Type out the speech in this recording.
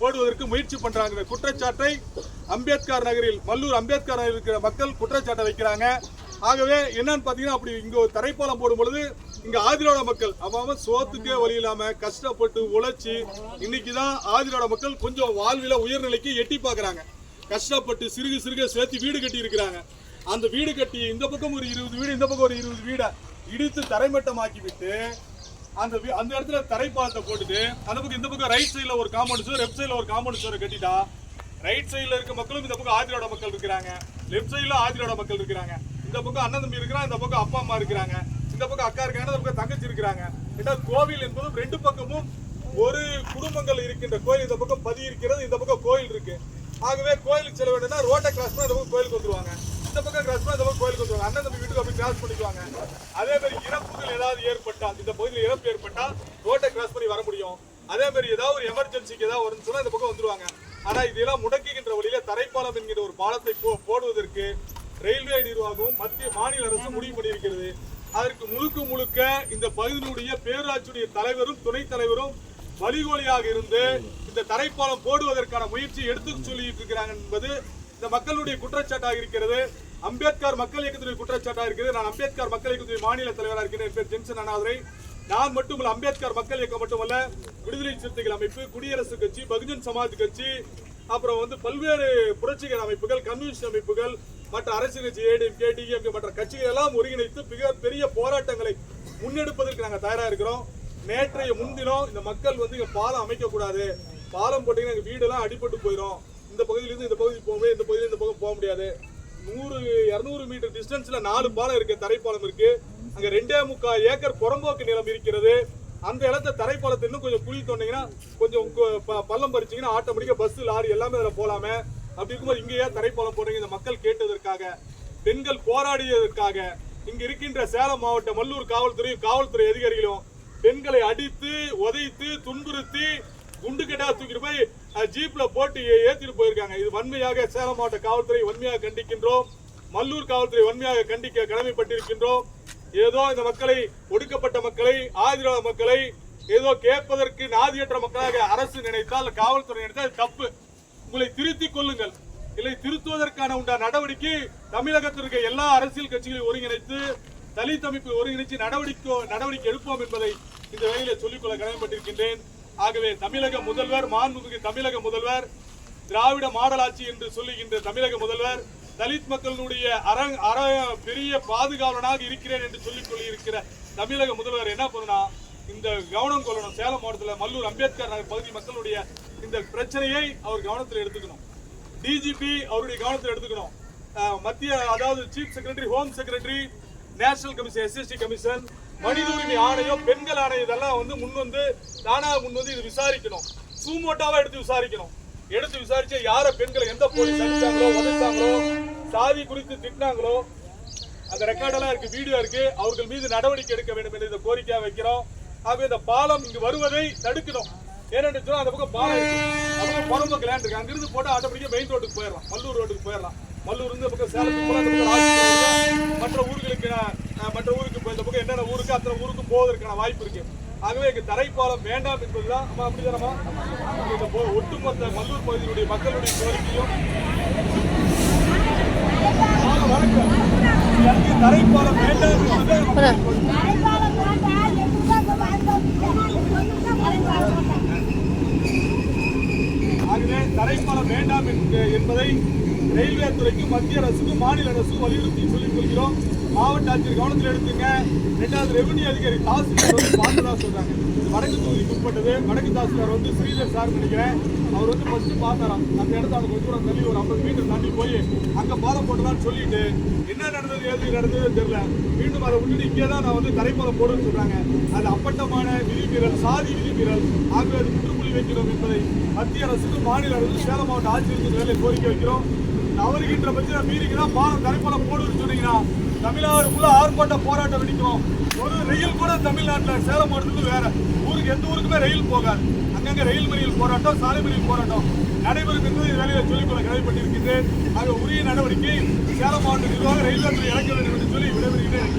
போடுவதற்கு முயற்சி பண்றாங்க. குற்றச்சாட்டை அம்பேத்கர் நகரில் மல்லூர் அம்பேத்கர் நகரில் இருக்கிற மக்கள் குற்றச்சாட்டை வைக்கிறாங்க. ஆகவே என்னன்னு பாத்தீங்கன்னா அப்படி இங்க ஒரு தரைப்பாலம் போடும் பொழுது இங்க ஆதிரோட மக்கள் அவன் சோத்துக்கே வழி இல்லாம கஷ்டப்பட்டு உழைச்சி இன்னைக்கு தான் ஆதிரோட மக்கள் கொஞ்சம் வாழ்வில உயர்நிலைக்கு எட்டி பார்க்குறாங்க. கஷ்டப்பட்டு சிறுக சிறுக சேர்த்து வீடு கட்டி இருக்கிறாங்க அந்த வீடு கட்டி இந்த பக்கம் ஒரு இருபது வீடு இந்த பக்கம் ஒரு இருபது வீடை இடித்து தரைமட்டமாக்கி விட்டு அந்த வீ- அந்த இடத்துல தரைப்பாலத்தை போட்டுட்டு அந்த பக்கம் இந்த பக்கம் ரைட் சைடில் ஒரு காம்பவுண்ட் சுவர் லெஃப்ட் சைடில் ஒரு காம்பவுண்ட் சுவர் கட்டிட்டா ரைட் சைடில் இருக்க மக்களும் இந்த பக்கம் ஆதிரோட மக்கள் இருக்கிறாங்க லெஃப்ட் சைடில் ஆதிரோட மக்கள் இருக்கிறாங்க இந்த பக்கம் அண்ணன் தம்பி இருக்கிறாங்க இந்த பக்கம் அப்பா அம்மா இருக்கிறாங்க இந்த பக்கம் அக்கா இருக்காங்க இந்த பக்கம் தங்கச்சி இருக்கிறாங்க ஏன்னா கோவில் என்பதும் ரெண்டு பக்கமும் ஒரு குடும்பங்கள் இருக்கின்ற கோயில் இந்த பக்கம் பதி இருக்கிறது இந்த பக்கம் கோயில் இருக்கு ஆகவே கோயிலுக்கு செல்ல வேண்டும்னா ரோட்டை கிராஸ் பண்ணி இந்த பக்கம் கோயிலுக்கு வந்துருவாங்க இந்த பக்கம் கிராஸ் பண்ணி இந்த பக்கம் கோயிலுக்கு வந்துருவாங்க அண்ணன் தம்பி வீட்டுக்கு அப்படி கிராஸ் பண்ணிக்குவாங்க அதே மாதிரி இந்த பகுதியில் இழப்பு ஏற்பட்டால் ரோட்டை கிராஸ் பண்ணி வர முடியும். அதே மாதிரி ஏதாவது ஒரு எமர்ஜென்சிக்கு ஏதாவது வரும்னு சொன்னா இந்த பக்கம் வந்துருவாங்க. ஆனால் இதெல்லாம் முடக்குகின்ற வழியில் தரைப்பாலம் என்கிற ஒரு பாலத்தை போ- போடுவதற்கு ரயில்வே நிர்வாகமும் மத்திய மாநில அரசு முடிவு பண்ணியிருக்கிறது. அதற்கு முழுக்க முழுக்க இந்த பகுதியினுடைய பேரூராட்சியுடைய தலைவரும் துணைத் தலைவரும் வழிகோலியாக இருந்து இந்த தரைப்பாலம் போடுவதற்கான முயற்சி எடுத்து சொல்லிட்டு இருக்கிறாங்க என்பது இந்த மக்களுடைய குற்றச்சாட்டாக இருக்கிறது. அம்பேத்கர் மக்கள் இயக்கத்துடைய குற்றச்சாட்டாக இருக்கிறது நான் அம்பேத்கர் மக்கள் இயக்கத்துடைய மாநில தலைவராக இருக்கிறேன். என் பேர் ஜென்சன் அண்ணாதுரை. நான் மட்டுமல்ல அம்பேத்கர் மக்கள் இயக்கம் மட்டுமல்ல விடுதலை சிறுத்தைகள் அமைப்பு குடியரசு கட்சி பகுஜன் சமாஜ் கட்சி அப்புறம் வந்து பல்வேறு புரட்சிகர அமைப்புகள் கம்யூனிஸ்ட் அமைப்புகள் மற்ற அரசியல் கட்சி ஏடிஎம்கே டிஎம்கே மற்ற கட்சிகள் எல்லாம் ஒருங்கிணைத்து மிக பெரிய போராட்டங்களை முன்னெடுப்பதற்கு நாங்கள் தயாராக இருக்கிறோம். நேற்றைய முன்தினம் இந்த மக்கள் வந்து இங்கே பாலம் அமைக்கக்கூடாது. பாலம் போட்டிங்கன்னா எங்கள் வீடெல்லாம் அடிபட்டு போயிடும் இந்த பகுதியிலிருந்து இந்த பகுதி போகவே இந்த பகுதியில இந்த பக்கம் போக முடியாது. நூறு இரநூறு மீட்டர் டிஸ்டன்ஸ்ல நாலு பாலம் இருக்கு தரைப்பாலம் இருக்கு. அங்க ரெண்டே முக்கால் ஏக்கர் புறம்போக்கு நிலம் இருக்கிறது. அந்த இடத்த தரைப்பாலத்தை இன்னும் கொஞ்சம் குழி தோண்டிங்கன்னா கொஞ்சம் ப- பள்ளம் பறிச்சீங்கன்னா ஆட்டோமேட்டிக்கா பஸ் லாரி எல்லாமே அதில் போலாமே. அப்படி இருக்கும்போது இங்கேயே தரைப்பாலம் போடுறீங்க இந்த மக்கள் கேட்டதற்காக பெண்கள் போராடியதற்காக. இங்க இருக்கின்ற சேலம் மாவட்ட மல்லூர் காவல்துறையும் காவல்துறை அதிகாரிகளும் பெண்களை அடித்து உதைத்து துன்புறுத்தி குண்டு கட்டா தூக்கிட்டு போய் ஜீப்ல போட்டு ஏற்றிட்டு ஏத்திட்டு போயிருக்காங்க. இது வன்மையாக சேலம் மாவட்ட காவல்துறை வன்மையாக கண்டிக்கின்றோம். மல்லூர் காவல்துறை வன்மையாக கண்டிக்க கடமைப்பட்டிருக்கின்றோம். ஏதோ இந்த மக்களை ஒடுக்கப்பட்ட மக்களை ஆதரவ மக்களை ஏதோ கேட்பதற்கு நாதியற்ற மக்களாக அரசு நினைத்தால் காவல்துறை நினைத்தால் தப்பு. உங்களை திருத்திக் கொள்ளுங்கள். இல்லை திருத்துவதற்கான உண்டா நடவடிக்கை? தமிழகத்தில் இருக்க எல்லா அரசியல் கட்சிகளையும் ஒருங்கிணைத்து தலித் அமைப்பு ஒருங்கிணைத்து நடவடிக்கை நடவடிக்கை எடுப்போம் என்பதை இந்த வேளையிலே சொல்லிக்கொள்ள கடமைப்பட்டிருக்கின்றேன். ஆகவே தமிழக முதல்வர் மாண்புமிகு தமிழக முதல்வர் திராவிட மாடலாட்சி என்று சொல்லுகின்ற தமிழக முதல்வர் தலித் மக்களுடைய அரங் அற பெரிய பாதுகாவலனாக இருக்கிறேன் என்று சொல்லிக் கொள்ளியிருக்கிற தமிழக முதல்வர் என்ன பண்ணா இந்த கவனம் கொள்ளணும். சேலம் மாவட்டத்தில் மல்லூர் அம்பேத்கர் நகர் பகுதி மக்களுடைய இந்த பிரச்சனையை அவர் கவனத்தில் எடுத்துக்கணும். டிஜிபி அவருடைய கவனத்தில் எடுத்துக்கணும். மத்திய அதாவது chief secretary home secretary national commission SST commission மனித உரிமை ஆணையம் பெண்கள் ஆணையம் இதெல்லாம் வந்து முன் வந்து தானா முன் வந்து இது விசாரிக்கணும். சூமோட்டாவா எடுத்து விசாரிக்கணும். எடுத்து விசாரிச்சு யார பெண்களை எந்த போலீஸ் அடிச்சாங்களோ உதைச்சாங்களோ சாதி குறித்து திட்டினாங்களோ அந்த ரெக்கார்டெல்லாம் இருக்கு வீடியோ இருக்கு. அவர்கள் மீது நடவடிக்கை எடுக்க வேண்டும் என்று இந்த கோரிக்கையா வைக்கிறோம். ஆகவே இந்த பாலம் இங்கு வருவதை தடுக்கணும். ஏனென்று சொன்னா அந்த பக்கம் பாலம் இருக்கு. அந்த பக்கம் லேண்ட் இருக்கு. அங்கிருந்து போட்டு ஆட்டோமேட்டிக்கா மெயின் ரோட்டுக்கு போயிடலாம். மல்லூர் ரோட்டுக்கு போயிடலாம். மல்லூர் இருந்து பக்கம் சேலத்துக்கு போகலாம் மற்ற ஊர்களுக்கு மற்ற ஊருக்கு இப்போ இந்த பக்கம் என்னென்ன ஊருக்கு அத்தனை ஊருக்கு போவதற்கான வாய்ப்பு இருக்கு. ஆகவே இங்கு தரைப்பாலம் வேண்டாம் என்பதுதான். அம்மா அப்படிதானம்மா இந்த போ- ஒட்டுமொத்த மல்லூர் பகுதியினுடைய மக்களுடைய கோரிக்கையும். வணக்கம். தரைப்பாலம் வேண்டாம் ஆகவே தரைப்பாலம் வேண்டாம் என்பதை ரயில்வே துறைக்கு மத்திய அரசுக்கும் மாநில அரசுக்கும் வலியுறுத்தி சொல்லிக் கொள்கிறோம். மாவட்ட ஆட்சியர் கவனத்தில் எடுத்துங்க. ரெண்டாவது ரெவன்யூ அதிகாரி தாசில்தார் வந்து பார்த்ததா சொல்றாங்க. இது வடக்கு தொகுதிக்கு உட்பட்டது. வடக்கு தாசில்தார் வந்து ஸ்ரீதர் சார் நினைக்கிறேன். அவர் வந்து ஃபர்ஸ்ட் பார்த்தாராம். அந்த இடத்த அவங்க கொஞ்சம் தூரம் தள்ளி ஒரு ஐம்பது மீட்டர் தாண்டி போய் அங்கே பாதை போட்டலாம்னு சொல்லிட்டு என்ன நடந்தது எது நடந்ததுன்னு தெரியல. மீண்டும் அதை விட்டுட்டு இங்கே தான் நான் வந்து தரைப்பாலம் போடுன்னு சொல்றாங்க. அது அப்பட்டமான விதிமீறல் சாதி விதிமீறல் ஆகவே அது முற்றுப்புள்ளி வைக்கிறோம் என்பதை மத்திய அரசுக்கு மாநில அரசு சேலம் மாவட்ட ஆட்சியருக்கு வேலை கோரிக்கை வைக்கிறோம். தவறுகின்ற பட்சத்தில் மீறிங்கன்னா பாலம் தரைப்பாலம் போடுன்னு சொன்னீங்கன்னா தமிழ்நாடு ஃபுல்லா ஆர்ப்பாட்ட போராட்டம் வெடிக்கும். ஒரு ரயில் கூட தமிழ்நாட்டில் சேலம் மாவட்டத்துக்கு வேற. ஊருக்கு எந்த ஊருக்குமே ரயில் போகாது. அங்கங்கே ரயில் மறியல் போராட்டம் சாலை மறியல் போராட்டம் நடைபெறும் என்பதை வேலையை சொல்லிக்கொள்ள கடமைப்பட்டிருக்கின்றேன் ஆக உரிய நடவடிக்கை சேலம் மாவட்ட நிர்வாக ரயில்வே துறை இறக்க வேண்டும் என்று சொல்லி விடைபெறுகிறேன்.